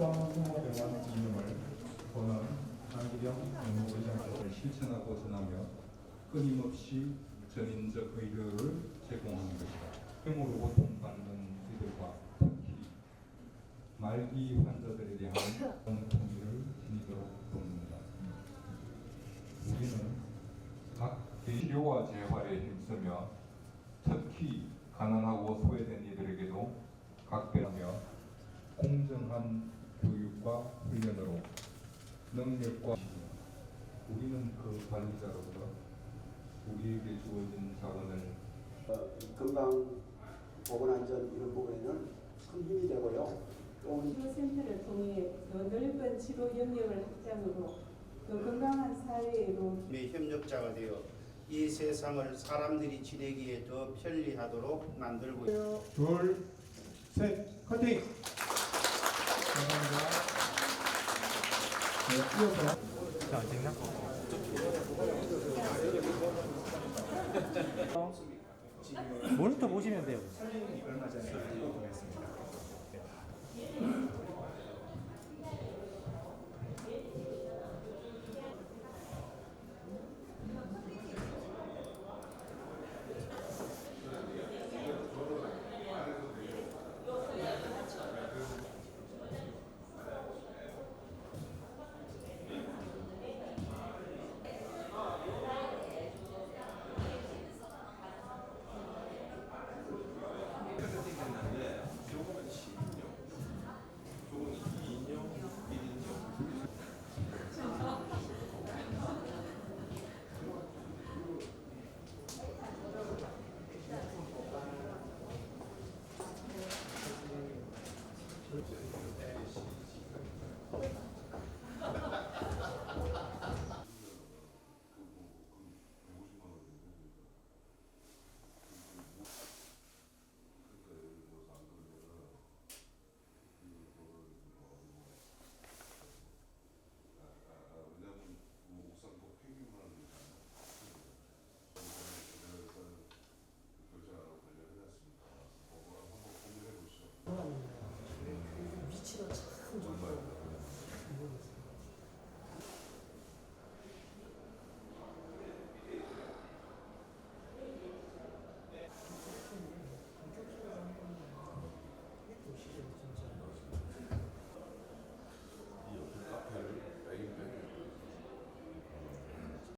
특성 홍보대만 임명을 권한, 한기령, 연구의장을 실천하고 전하며 끊임없이 전인적 의료를 제공하는 것이다. 혐오로 고통받는 이들과 특히 말기 환자들에 대한 통일을 지니도록 돕는다. 우리는 각 치료와 재활에 힘쓰며 특히 가난하고 소외된 이들에게도 각별하며 공정한 훈련으로 능력과 우리는 그 관리자로서 우리에게 주어진 자원을 어, 건강 보건안전 이런 부분에는 큰 힘이 되고요. 또 치료센터를 통해 더 넓은 치료 영역을 확장으로 더 건강한 사회로 의 협력자가 되어 이 세상을 사람들이 지내기에 더 편리하도록 만들고 있습니다. 둘, 셋, 커팅! 감사합니다. 모니터 보시면 돼요.